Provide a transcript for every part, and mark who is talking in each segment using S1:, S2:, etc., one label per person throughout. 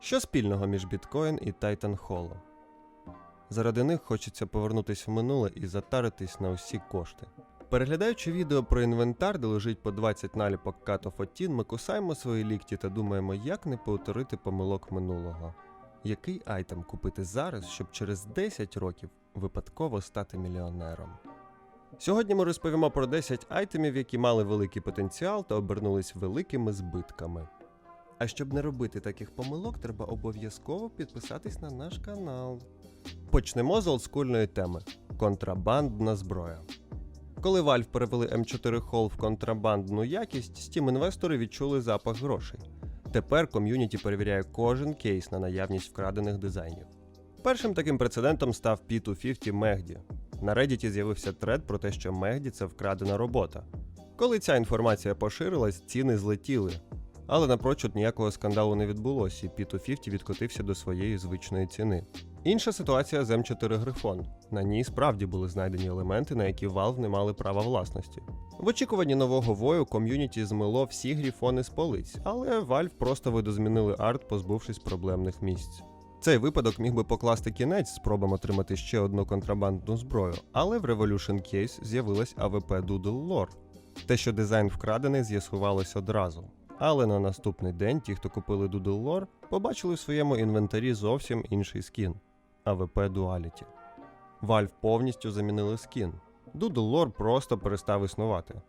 S1: Що спільного між біткоін і Titanholo? Заради них хочеться повернутися в минуле і затаритись на усі кошти. Переглядаючи відео про інвентар, де лежить по 20 наліпок Otin, ми кусаємо свої лікті та думаємо, як не повторити помилок минулого. Який айтем купити зараз, щоб через 10 років випадково стати мільйонером? Сьогодні ми розповімо про 10 айтемів, які мали великий потенціал та обернулись великими збитками. А щоб не робити таких помилок, треба обов'язково підписатись на наш канал. Почнемо з олдскульної теми контрабандна зброя. Коли Valve перевели M4 Hall в контрабандну якість, Steam інвестори відчули запах грошей. Тепер ком'юніті перевіряє кожен кейс на наявність вкрадених дизайнів. Першим таким прецедентом став P250 Мегді. На Reddit з'явився тред про те, що Мегді це вкрадена робота. Коли ця інформація поширилась, ціни злетіли. Але напрочуд ніякого скандалу не відбулося, і P250 відкотився до своєї звичної ціни. Інша ситуація з М4 Грифон. На ній справді були знайдені елементи, на які Valve не мали права власності. В очікуванні нового вою ком'юніті змило всі гріфони з полиць, але Valve просто видозмінили арт, позбувшись проблемних місць. Цей випадок міг би покласти кінець спробам отримати ще одну контрабандну зброю, але в Revolution Case з'явилась AWP Doodle Lore. Те, що дизайн вкрадений, з'ясувалось одразу. Але на наступний день ті, хто купили Doodle Lore, побачили в своєму інвентарі зовсім інший скін AWP Duality. Valve повністю замінили скін. Doodle Lore просто перестав існувати.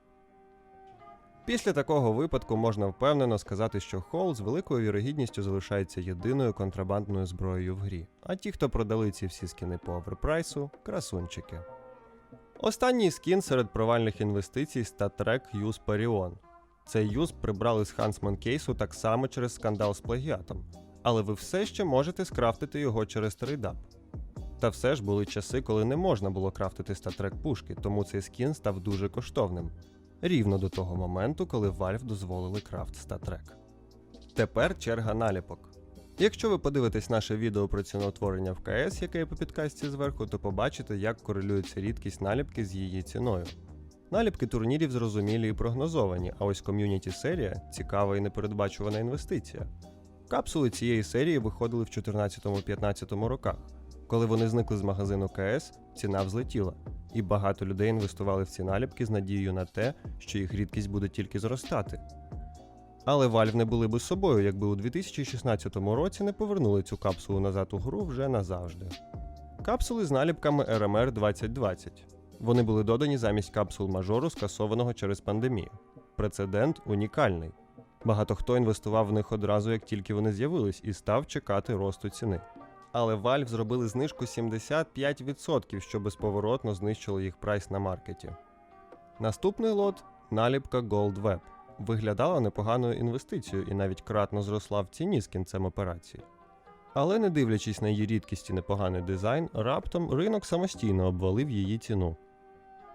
S1: Після такого випадку можна впевнено сказати, що Hall з великою вірогідністю залишається єдиною контрабандною зброєю в грі, а ті, хто продали ці всі скіни по оверпрайсу, красунчики. Останній скін серед провальних інвестицій StatTrack Use Parion. Цей юз прибрали з Huntsman кейсу так само через скандал з плагіатом, але ви все ще можете скрафтити його через трейдап. Та все ж були часи, коли не можна було крафтити статрек пушки, тому цей скін став дуже коштовним. Рівно до того моменту, коли Valve дозволили крафт статрек. Тепер черга наліпок. Якщо ви подивитесь наше відео про ціноутворення в КС, яке є по підкасті зверху, то побачите, як корелюється рідкість наліпки з її ціною. Наліпки турнірів зрозумілі і прогнозовані, а ось ком'юніті серія цікава і непередбачувана інвестиція. Капсули цієї серії виходили в 2014-15 роках. Коли вони зникли з магазину КС, ціна взлетіла, і багато людей інвестували в ці наліпки з надією на те, що їх рідкість буде тільки зростати. Але Valve не були би собою, якби у 2016 році не повернули цю капсулу назад у гру вже назавжди. Капсули з наліпками RMR 2020. Вони були додані замість капсул мажору, скасованого через пандемію. Прецедент унікальний. Багато хто інвестував в них одразу, як тільки вони з'явились, і став чекати росту ціни. Але Valve зробили знижку 75%, що безповоротно знищило їх прайс на маркеті. Наступний лот наліпка Gold Web. Виглядала непоганою інвестицією і навіть кратно зросла в ціні з кінцем операції. Але не дивлячись на її рідкість і непоганий дизайн, раптом ринок самостійно обвалив її ціну.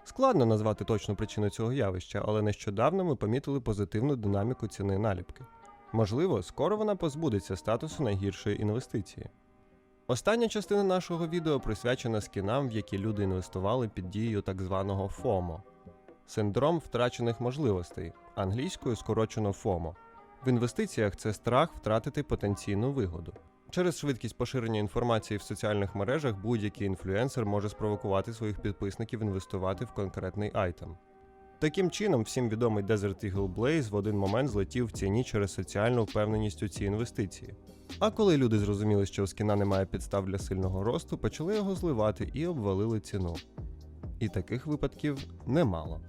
S1: Складно назвати точну причину цього явища, але нещодавно ми помітили позитивну динаміку ціни наліпки. Можливо, скоро вона позбудеться статусу найгіршої інвестиції. Остання частина нашого відео присвячена скінам, в які люди інвестували під дією так званого FOMO – синдром втрачених можливостей, англійською скорочено FOMO. В інвестиціях це страх втратити потенційну вигоду. Через швидкість поширення інформації в соціальних мережах будь-який інфлюенсер може спровокувати своїх підписників інвестувати в конкретний айтем. Таким чином, всім відомий Desert Eagle Blaze в один момент злетів в ціні через соціальну впевненість у цій інвестиції. А коли люди зрозуміли, що у скіна немає підстав для сильного росту, почали його зливати і обвалили ціну. І таких випадків немало.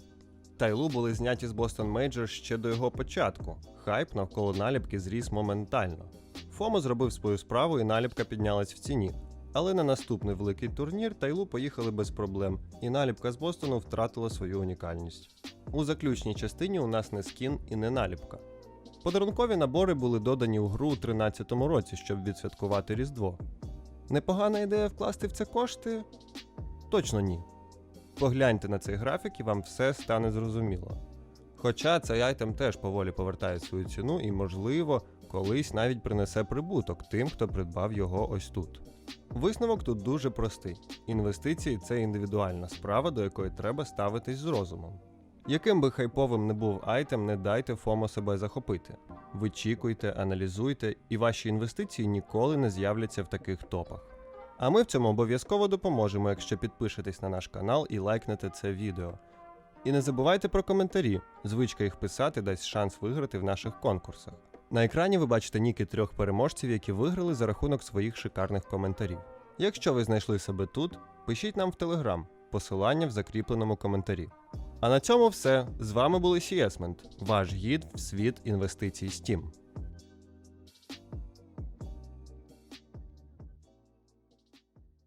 S1: Тайлу були зняті з Boston Major ще до його початку. Хайп навколо наліпки зріс моментально. Фомо зробив свою справу і наліпка піднялась в ціні. Але на наступний великий турнір Тайлу поїхали без проблем, і наліпка з Бостону втратила свою унікальність. У заключній частині у нас не скін і не наліпка. Подарункові набори були додані у гру у 2013 році, щоб відсвяткувати Різдво. Непогана ідея вкласти в це кошти? Точно ні. Погляньте на цей графік і вам все стане зрозуміло. Хоча цей айтем теж поволі повертає свою ціну і, можливо, колись навіть принесе прибуток тим, хто придбав його ось тут. Висновок тут дуже простий: інвестиції це індивідуальна справа, до якої треба ставитись з розумом. Яким би хайповим не був айтем, не дайте ФОМО себе захопити. Вичікуйте, аналізуйте, і ваші інвестиції ніколи не з'являться в таких топах. А ми в цьому обов'язково допоможемо, якщо підпишетесь на наш канал і лайкнете це відео. І не забувайте про коментарі. Звичка їх писати дасть шанс виграти в наших конкурсах. На екрані ви бачите ніки трьох переможців, які виграли за рахунок своїх шикарних коментарів. Якщо ви знайшли себе тут, пишіть нам в Телеграм, посилання в закріпленому коментарі. А на цьому все. З вами були Сіесмент, ваш гід в світ інвестицій Steam.